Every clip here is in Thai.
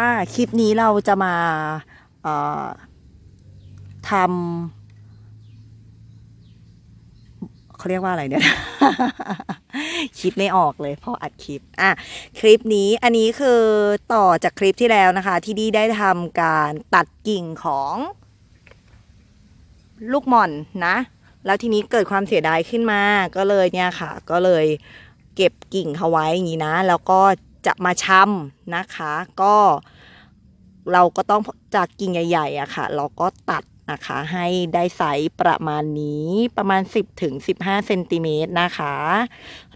่าคลิปนี้เราจะมาทำเขาเรียกว่าอะไรเนี่ยคิดไม่ออกเลยเพราะอัดคลิปอะคลิปนี้อันนี้คือต่อจากคลิปที่แล้วนะคะ ที่ดีได้ทำการตัดกิ่งของลูกหม่อนนะ แล้วทีนี้เกิดความเสียดายขึ้นมา ก็เลยเนี่ยค่ะ ก็เลยเก็บกิ่งเขาไว้อย่างนี้นะ แล้วก็ จะมาชำนะคะ ก็เราก็ต้องจากกิ่งใหญ่ๆอะค่ะ เราก็ตัดนะคะให้ได้ไซส์ประมาณนี้ประมาณ 10ถึง15เซนติเมตรนะคะ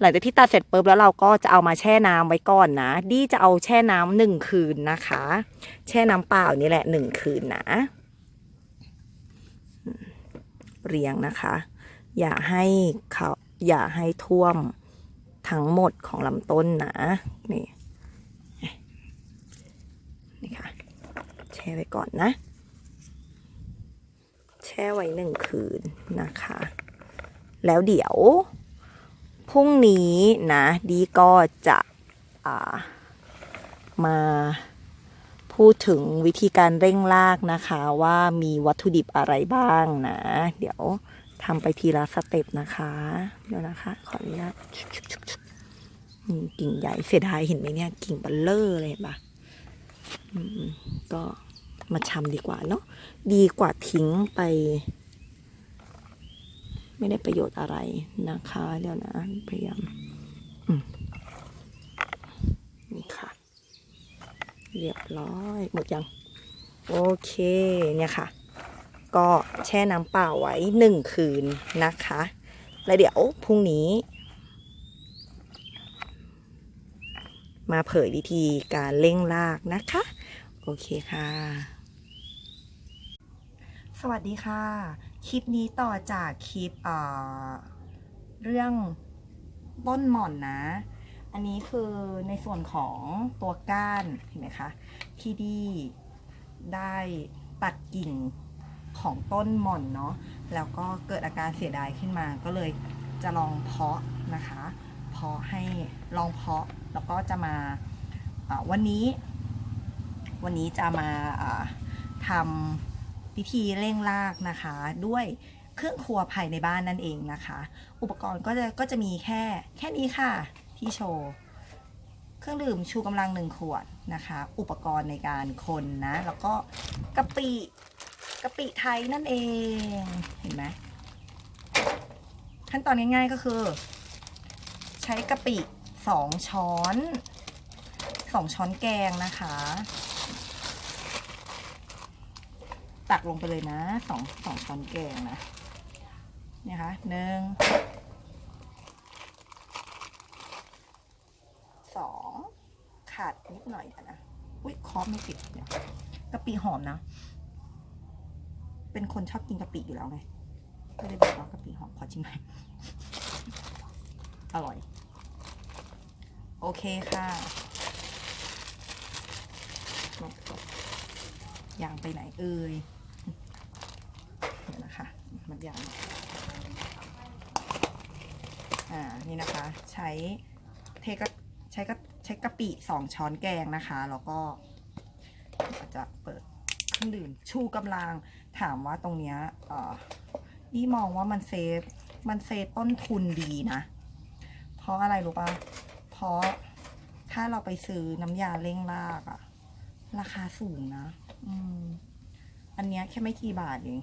หลังจากที่ตัดเสร็จปุ๊บแล้วเราก็จะเอามาแช่น้ำไว้ก่อนนะ ดีจะเอาแช่น้ำหนึ่งคืนนะคะ แช่น้ำเปล่านี่แหละหนึ่งคืนนะ เรียงนะคะ อย่าให้เขาอย่าให้ท่วมทั้งหมดของลำต้นนะนี่ค่ะ แช่ไว้ก่อนนะ แช่ไว้หนึ่งคืนนะคะ แล้วเดี๋ยวพรุ่งนี้นะดีก็จะามาพูดถึงวิธีการเร่งรากนะคะว่ามีวัตถุดิบอะไรบ้างนะ เดี๋ยวทำไปทีละสเต็ปนะคะเดี๋ยวนะคะ ขออนุญาตกิ่งใหญ่เสียดายเห็นไหมเนี่ย กิ่งบัลเลอร์เลยเห็นปะก็ มาชำดีกว่าเนาะดีกว่าทิ้งไป ไม่ได้ประโยชน์อะไรนะคะเดี๋ยวนะพยายามอืมนี่ค่ะ เรียบร้อยหมดยัง โอเคเนี่ยค่ะ ก็แช่น้ำเปล่าไว้หนึ่งคืนนะคะ แล้วเดี๋ยวพรุ่งนี้มาเผยวิธีการเร่งรากนะคะ โอเคค่ะ วัสดีค่ะ คลิปนี้ต่อจากคลิปเอ่อเรื่องต้นหม่อนนะ อันนี้คือในส่วนของตัวก้านเห็นไหมคะที่ดีได้ตัดกิ่งของต้นหม่อนเนาะแล้วก็เกิดอาการเสียดายขึ้นมา ก็เลยจะลองเพาะนะคะ เพาะให้ลองเพาะแล้วก็จะมาวันนี้ วันนี้จะมาอ่าทำ พิธีเร่งรากนะคะ ด้วยเครื่องครัวภายในบ้านนั่นเองนะคะ อุปกรณ์ก็จะก็จะมีแค่แค่นี้ค่ะที่โชว์เครื่องดื่มชูกำลังหนึ่งขวดนะคะ อุปกรณ์ในการคนนะ แล้วก็กะปิกะปิไทยนั่นเองเห็นไหมขั้นตอนง่ายๆก็คือ ใช้กะปิสองช้อนสองช้อนแกงนะคะ ตักลงไปเลยนะสองสองช้อนแกงนะเนี่ยค่ะหนึ่งสองขาดนิดหน่อยนะอุ้ยคอไม่ติดเนี่ยกะปิหอมนะ เป็นคนชอบกินกะปิอยู่แล้วไงก็เลยบอกว่ากะปิหอมขอชิมไหมอร่อย โอเคค่ะลงกยางไปไหนเอ่ย มันยางอ่า นี่นะคะ ใช้เทกใช้กะใช้กะปิสองช้อนแกงนะคะ แล้วก็จะเปิดเครื่องดื่มชูกำลังถามว่าตรงเนี้ยเอ่อนี่มองว่ามันเซฟ มันเซฟต้นทุนดีนะ เพราะอะไรรู้ปะเพราะถ้าเราไปซื้อน้ำยาเร่งรากอะราคาสูงนะ อืม อันเนี้ยแค่ไม่กี่บาทเอง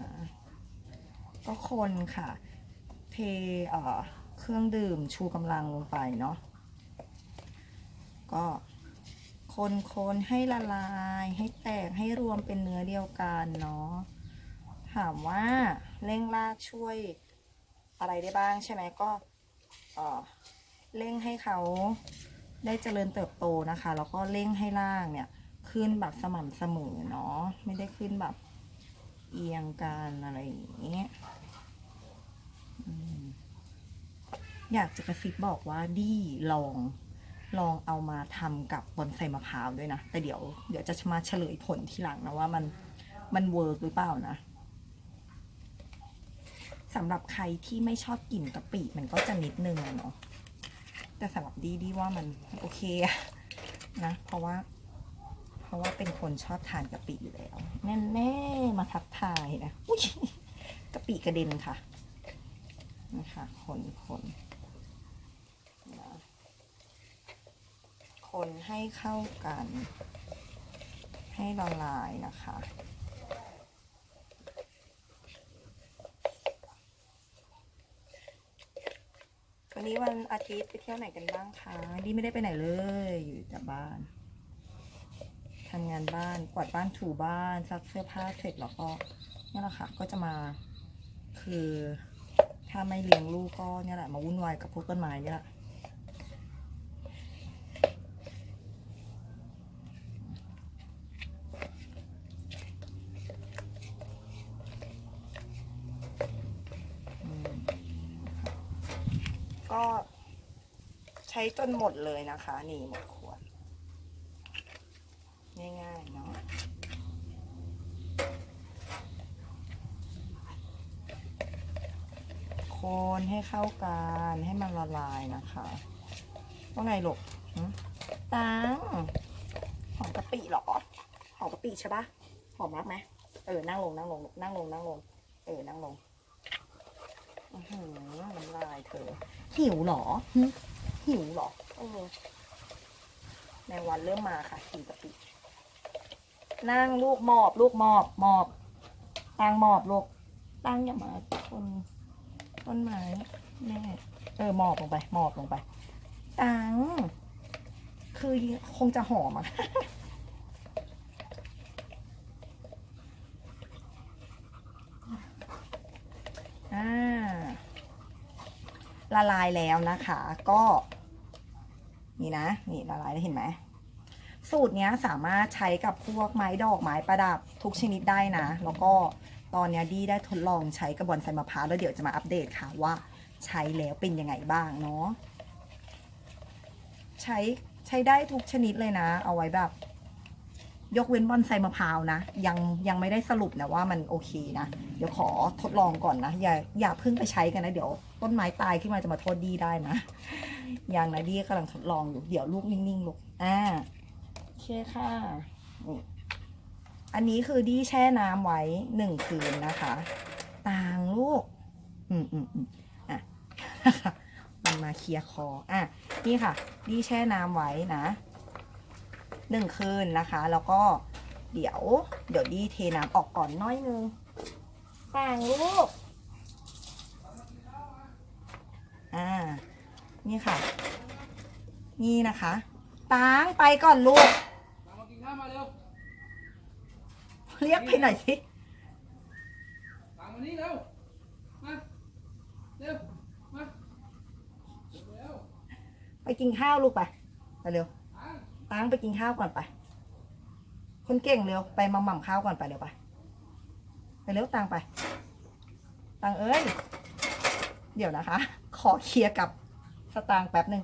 นะ ก็คนค่ะ เทเเครื่องดื่มชูกำลังลงไปเนาะก็คนคนให้ละลาย ให้แตกให้รวมเป็นเนื้อเดียวกันเนาะถามว่าเร่งรากช่วยอะไรได้บ้างใช่ไหมก็เร่งให้เขาได้เจริญเติบโตนะคะ แล้วก็เร่งให้รากเนี่ย ขึ้นแบบสม่ำเสมอเนาะไม่ได้ขึ้นแบบเอียงกันอะไรอย่างนี้ อยากจะกระซิบบอกว่าดีลองลองเอามาทำกับบอนไซมะพร้าวด้วยนะ แต่เดี๋ยวเดี๋ยวจะมาเฉลยผลทีหลังนะว่ามันมันเวิร์กหรือเปล่านะสำหรับใครที่ไม่ชอบกลิ่นกะปิมันก็จะนิดนึงเนาะแต่สำหรับดีดีว่ามันโอเคนะ เพราะว่า เพราะว่าเป็นคนชอบทานกะปิอยู่แล้ว แน่แน่ๆมาทักทายนะอุ้ยกะปิกระเด็นค่ะ นะคะคนคนนะคนให้เข้ากัน ให้ละลายนะคะวันนี้วันอาทิตย์ไปเที่ยวไหนกันบ้างคะดีไม่ได้ไปไหนเลย อยู่แต่บ้านทำงานบ้าน กวาดบ้านถูบ้านซักเสื้อผ้าเสร็จแล้วก็นี่แหละค่ะ ก็จะมาคือ ถ้าไม่เลี้ยงลูกก็เนี่ยแหละ มาวุ่นวายกับพวกต้นไม้เนี่ยแหละก็ใช้จนหมดเลยนะคะ นี่หมดขวด ง่ายๆเนาะ คนให้เข้ากันให้มันละลายนะคะว่าไงลูกตังหอมกะปิเหรอหอมกะปิใช่ปะหอมมากไหมเออนั่งลงนั่งลงนั่งลงนั่งลง เออนั่งลงอือหือน้ำลายเธอ หิวเหรอหิวเหรอเออในวันเริ่มมาค่ะหิวกะปินั่งลูกหมอบ ลูกหมอบหมอบตังหมอบลูกตั้งอย่ามาต้น ต้นไม้แม่เออหมอบลงไปหมอบลงไป ตัง คือคงจะหอมอะอ่าละลายแล้วนะคะ ก็ นี่นะ นี่ละลายแล้วเห็นไหมสูตรเนี้ยสามารถใช้กับพวกไม้ดอกไม้ประดับทุกชนิดได้นะ แล้วก็ ตอนนี้ดีได้ทดลองใช้กระบอนไซมะพร้าวแล้วเดี๋ยวจะมาอัปเดตค่ะว่าใช้แล้วเป็นยังไงบ้างเนาะใช้ใช้ได้ทุกชนิดเลยนะ เอาไว้แบบ ยกเว้นบอนไซมะพร้าวนะ ยังยังไม่ได้สรุปนะว่ามันโอเคนะ เดี๋ยวขอทดลองก่อนนะ อย่าอย่าเพิ่งไปใช้กันนะเดี๋ยวต้นไม้ตายขึ้นมาจะมาโทษดีได้นะยังนะดีกำลังทดลองอยู่เดี๋ยวลูกนิ่งๆลูกอ่าโอเคค่ะนี่ อันนี้คือดีแช่น้ำไว้หนึ่งคืนนะคะ ต่างลูก อืมอืมอืมอะมันมาเคลียร์คอ อะ นี่ค่ะ ดีแช่น้ำไว้นะหนึ่งคืนนะคะ แล้วก็เดี๋ยว เดี๋ยวดีเทน้ำออกก่อนน้อยนึงต่างลูก อ่า นี่ค่ะ นี่นะคะตางไปก่อนลูกมามากินข้าวมาเร็ว เรียกไปหน่อยสิตามมานี่เร็ว มาเร็ว มาเร็วไปกินข้าวลูกไปไปเร็วตามตางไปกินข้าวก่อนไป คนเก่งเร็วไปมาหม่ำข้าวก่อนไปเร็วไปไปเร็วตางไปตางเอ้ย เดี๋ยวนะคะ ขอเคลียร์กับสตางค์แป๊บหนึ่ง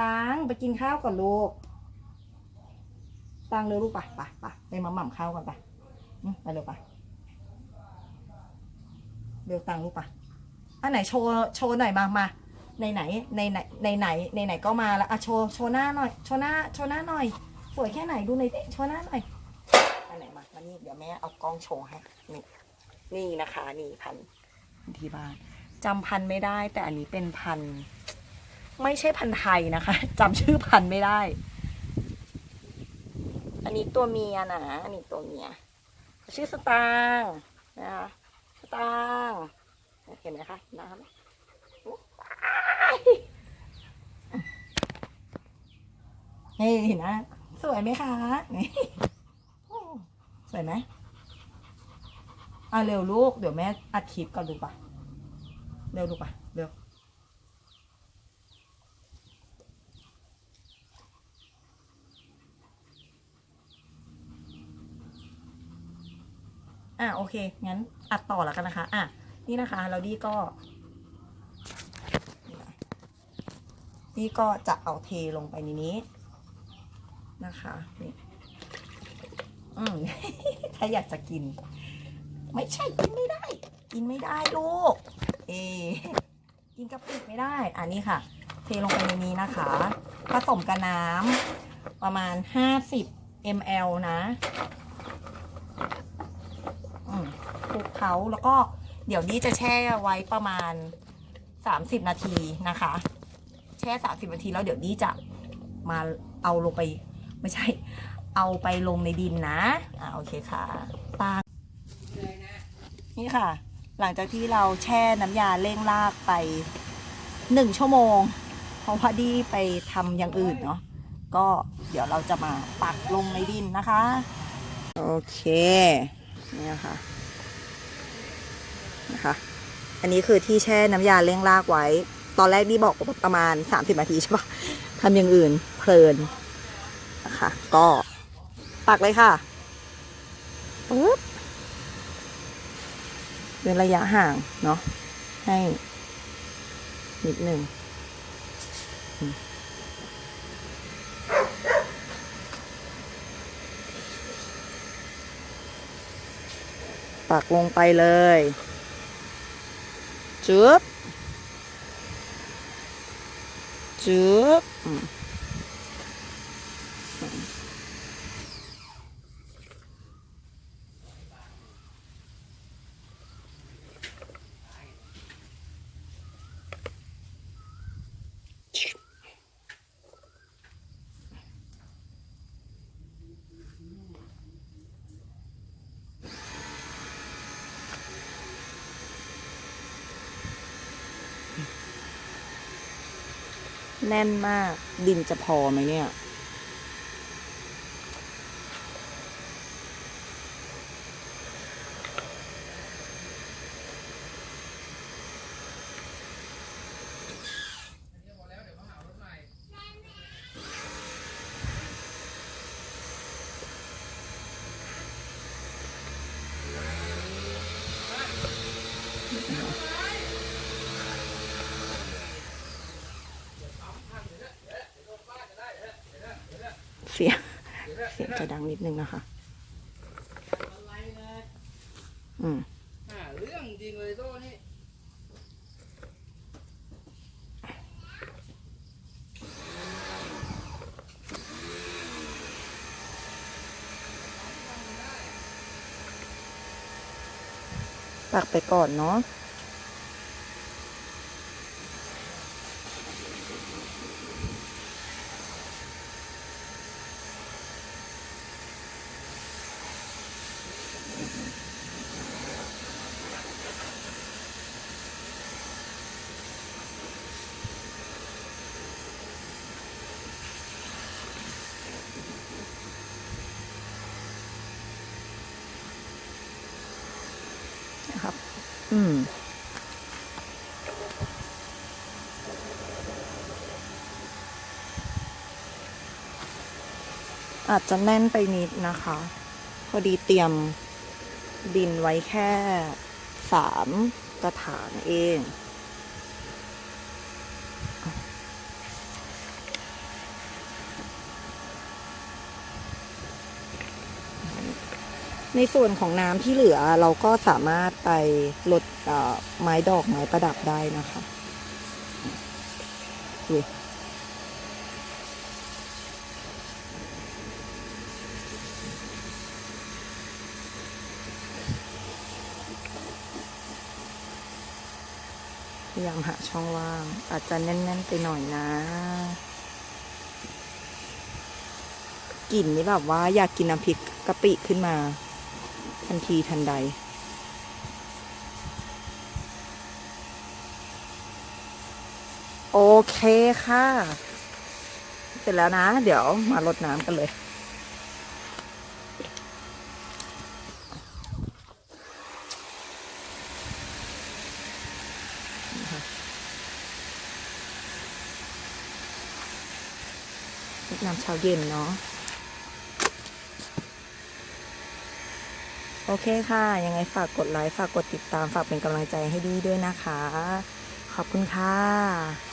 ตางไปกินข้าวก่อนลูกตางเร็วลูกไปไปไปไปมาหม่ำข้าวก่อนไปอืม ไปเร็วไปเร็วตังลูกปะอันไหนโชว์โชว์หน่อยมามาในไหนในไหนในไหนในไหนก็มาแล้วอะโชว์โชว์หน้าหน่อยโชว์หน้าโชว์หน้าหน่อยสวยแค่ไหนดูหน่อยสิโชว์หน้าหน่อยอันไหนมามานี่เดี๋ยวแม่เอากล้องโชว์ให้นี่นี่นะคะ นี่พันที่บ้านจำพันไม่ได้ แต่อันนี้เป็นพันไม่ใช่พันไทยนะคะจำชื่อพันไม่ได้ อันนี้ตัวเมียนะอันนี้ตัวเมีย ชื่อสตางค์นะคะสตางค์เห็นไหมคะน้ำเฮ้ยเห็นนะสวยไหมคะนี่สวยไหมอะเร็วลูกเดี๋ยวแม่อัดคลิปก่อนดูปะเร็วดูปะเร็ว อะโอ เคงั้นอัดต่อแล้วกันนะคะอะนี่นะคะแล้วดีก็ดีก็จะเอาเทลงไปในนี้นะคะนี่อืมถ้าอยากจะกิน ไม่ใช่กินไม่ได้ กินไม่ได้ลูกเอกินกะปิไม่ได้ อันนี้ค่ะ เทลงไปในนี้นะคะ ผสมกับน้ำประมาณ 50 ml นะอืมคลุก เขาแล้วก็เดี๋ยวนี้จะแช่ไว้ประมาณ 30 นาทีนะคะ แช่ 30 นาทีแล้วเดี๋ยวนี้จะมาเอาลงไปไม่ใช่ เอาไปลงในดินนะอ่าโอเคค่ะตางนี่ค่ะ หลังจากที่เราแช่น้ำยาเร่งรากไปหนึ่งชั่วโมงเพราะพอดีไปทำอย่างอื่นเนาะก็เดี๋ยวเราจะมาปักลงในดินนะคะ โอเคนี่นะคะ นะคะ อันนี้คือที่แช่น้ำยาเร่งรากไว้ ตอนแรกนี่บอกว่าประมาณ 30นาทีใช่ปะทำอย่างอื่นเพลินนะคะ ก็ปักเลยค่ะปึ๊บเว้นระยะห่างเนาะให้ นิดหนึ่งปักลงไปเลย จุ๊บ แน่นมาก ดินจะพอไหมเนี่ย พอแล้วเดี๋ยวเขาหารถใหม่ เสียง เสียง จะดังนิดนึงนะคะ อะไรเลยอืมหาเรื่องจริงเลยโต้นี่ปักไปก่อนเนาะ อืมอาจจะแน่นไปนิดนะคะ พอดีเตรียมดินไว้แค่สามกระถางเอง ในส่วนของน้ำที่เหลือเราก็สามารถไปลดไม้ดอกไม้ประดับได้นะคะยพยายามหาช่องว่าง อาจจะแน่น ๆ ไปหน่อยนะกลิ่นนี่แบบว่าอยากกินน้ำพริกกะปิขึ้นมา ทันทีทันใด โอเคค่ะ เสร็จแล้วนะ เดี๋ยวมารดน้ำกันเลย น้ำเช้าเย็นเนาะ โอเคค่ะ ยังไงฝากกดไลค์ ฝากกดติดตาม ฝากเป็นกำลังใจให้ดีด้วยนะคะ ขอบคุณค่ะ